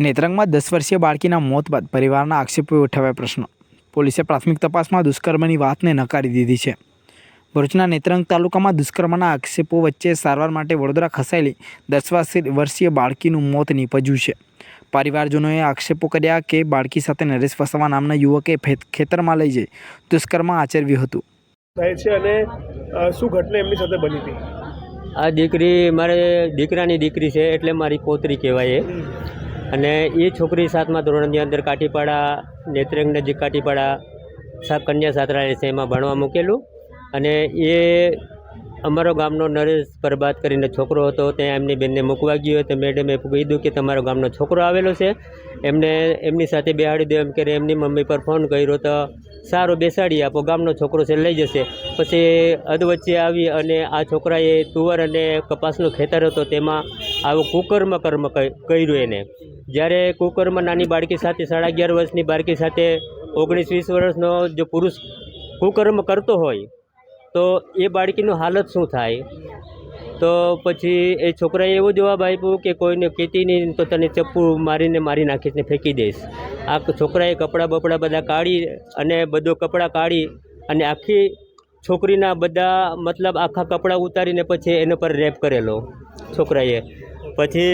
નેત્રંગમાં દસ વર્ષીય બાળકીના મોત બાદ પરિવારના આક્ષેપો ઉઠાવ્યા પ્રશ્ન. પોલીસે પ્રાથમિક તપાસમાં દુષ્કર્મની વાતને નકારી દીધી છે. ભરૂચના નેત્રંગ તાલુકામાં દુષ્કર્મના આક્ષેપો વચ્ચે સારવાર માટે વડોદરા ખસાયેલી દસ વર્ષી- વર્ષીય બાળકીનું મોત નીપજ્યું છે. પરિવારજનોએ આક્ષેપો કર્યા કે બાળકી સાથે નરેશ વસાવા નામના યુવકે ખેતરમાં લઈ જઈ દુષ્કર્મ આચર્યું હતું. થાય છે અને શું ઘટના એમની સાથે બની હતી? આ દીકરી મારે દીકરાની દીકરી છે એટલે મારી પોતરી કહેવાય એ. અને એ છોકરી સાતમા ધોરણની અંદર કાઠીપાડા, નેત્રંગ નજીક કાઠીપાડા સા કન્યા છાત્રાલય છે, એમાં ભણવા મૂકેલું. અને એ અમારો ગામનો નરેશ પરબાદ કરીને છોકરો હતો ત્યાં એમની બેનને મૂકવા ગયો. તો મેડમે કીધું કે તમારો ગામનો છોકરો આવેલો છે. એમને એમની સાથે બેહાડી દો એમ કરે એમની મમ્મી પર ફોન કર્યો તો સારું બેસાડી આપો, ગામનો છોકરો છે, લઈ જશે. પછી અધવચ્ચે આવી અને આ છોકરાએ તુવર અને કપાસનું ખેતર હતો, તેમાં આવું કુકર્મ કર્મ ક- કર્યું એને. જ્યારે કુકરમાં નાની બાળકી સાથે સાડા અગિયાર વર્ષની બાળકી સાથે ઓગણીસ વીસ વર્ષનો જો પુરુષ કુકર્મ કરતો હોય, તો એ બાળકીનું હાલત શું થાય? તો પછી એ છોકરાએ એવો જવાબ આપ્યો કે કોઈને કહેતી નહીં, તો તને ચપ્પુ મારીને મારી નાખીને ફેંકી દઈશ. આ છોકરાએ કપડાં બપડા બધા કાઢી અને બધું કપડાં કાઢી અને આખી છોકરીના બધા મતલબ આખા કપડાં ઉતારીને પછી એના પર રેપ કરેલો છોકરાએ. પછી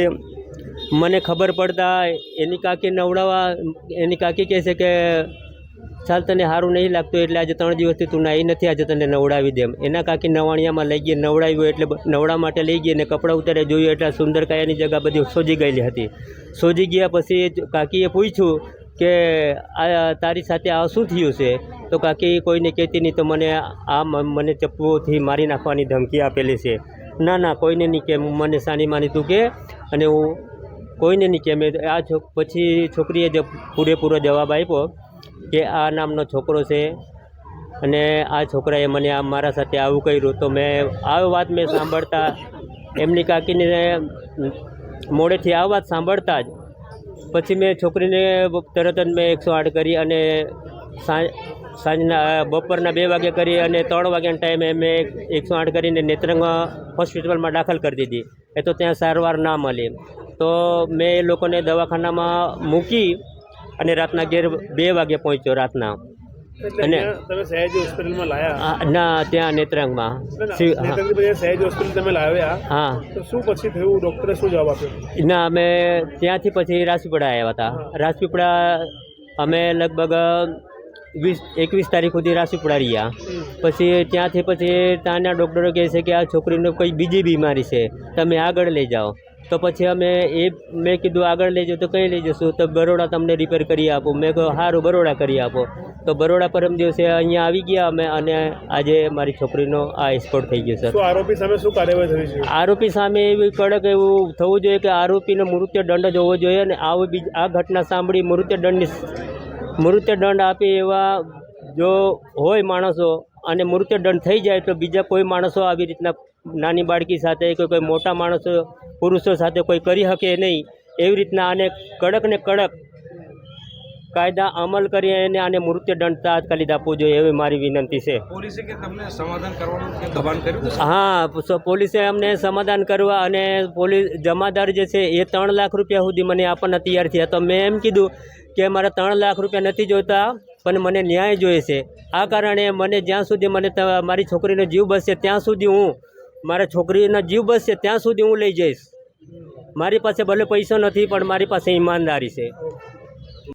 મને ખબર પડતા એની કાકી નવડાવવા, એની કાકી કહે છે કે, ચાલ તને સારું નહીં લાગતું એટલે આજે ત્રણ દિવસથી તું નાહી નથી, આજે તને નવડાવી દેમ એના કાકી નવાણિયામાં લઈ ગઈ, નવડાવ્યું એટલે નવડા માટે લઈ ગઈ અને કપડાં ઉતારે જોયું એટલે સુંદર કાયાની જગ્યા બધી સોજી ગયેલી હતી. સોજી ગયા પછી કાકીએ પૂછ્યું કે, આ, તારી સાથે આ શું થયું છે? તો કાકી કોઈને કહેતી નહીં, તો મને આ મને ચપ્પુઓથી મારી નાખવાની ધમકી આપેલી છે. ના ના, કોઈને નહીં કે, મને સાની માની તું કે. અને હું કોઈને નહીં કે મેં આ છોક પછી છોકરીએ જે પૂરેપૂરો જવાબ આપ્યો કે આ નામનો છોકરો છે અને આ છોકરાએ મને આ મારા સાથે આવું કર્યું, તો મેં આ વાત મેં સાંભળતા એમની કાકીને મોડેથી આ વાત સાંભળતા જ પછી મેં છોકરીને તરત જ મેં એકસો આઠ કરી અને સાંજ, સાંજના, બપોરના બે વાગે કરી અને ત્રણ વાગ્યાના ટાઈમે મેં એકસો આઠ કરીને નેત્રંગ હોસ્પિટલમાં દાખલ કરી દીધી. એ તો ત્યાં સારવાર ના મળી તો મેં એ લોકોને દવાખાનામાં મૂકી અને રાતના ઘેર બે વાગે પહોંચ્યો રાતના. અને- તમે સયાજી હોસ્પિટલમાં લાયા? ના ત્યાં નેત્રંગમાં. સયાજી હોસ્પિટલ તમે લાવ્યા? હા. તો શું પછી થયું? ડૉક્ટરે શું જવાબ આપ્યો? ના અમે ત્યાંથી પછી રાજપીપળા આવ્યા હતા. રાજપીપળા અમે લગભગ વીસ એકવીસ તારીખ સુધી રાજપીપળા રહ્યા. પછી ત્યાંથી પછી ત્યાંના ડૉક્ટરો કહે છે કે આ છોકરીને કોઈ બીજી બીમારી છે. તમે આગળ લઈ જાઓ. તો પછી અમે એ મેં કીધું આગળ લઈ તો કંઈ લઈ જશું તો બરોડા તમને રિપેર કરી આપું. મેં કહ્યું સારું બરોડા કરી આપો. તો બરોડા પરમ દિવસે અહીંયા આવી ગયા અમે અને આજે મારી છોકરીનો આ એક્સપોર્ટ થઈ ગયો સર આરોપી સામે શું કાર્યવાહી થઈ છે આરોપી સામે એવી કડક એવું થવું જોઈએ કે આરોપીને મૃત્યુ દંડ જ હોવો જોઈએ અને આવું બીજ આ ઘટના સાંભળી મૃત્યુ દંડની મૃત્યુ દંડ આપે એવા જો હોય માણસો અને મૃત્યુ દંડ થઈ જાય તો બીજા કોઈ માણસો આવી રીતના નાની બાળકી સાથે કે કોઈ મોટા માણસો પુરુષો સાથે કોઈ કરી શકે નહીં એવી રીતના આને કડક ને કડક કાયદા અમલ કરી અને આને મૃત્યુ દંડ તાત્કાલિક આપવો જોઈએ એવી મારી વિનંતી છે. પોલીસે કે તમને સમાધાન કરવાનું દબાણ કર્યું? હા પોલીસે અમને સમાધાન કરવા અને પોલીસ જમાદાર જે છે એ ત્રણ લાખ રૂપિયા સુધી મને આપવાના તૈયાર થયા. તો મેં એમ કીધું કે મારે ત્રણ લાખ રૂપિયા નથી જોઈતા પણ મને ન્યાય જોઈએ છે. આ કારણે મને જ્યાં સુધી મને મારી છોકરીનો જીવ બચશે ત્યાં સુધી હું મારા છોકરીના જીવ બચશે ત્યાં સુધી હું લઈ જઈશ. મારી પાસે ભલે પૈસો નથી, પણ મારી પાસે ઈમાનદારી છે.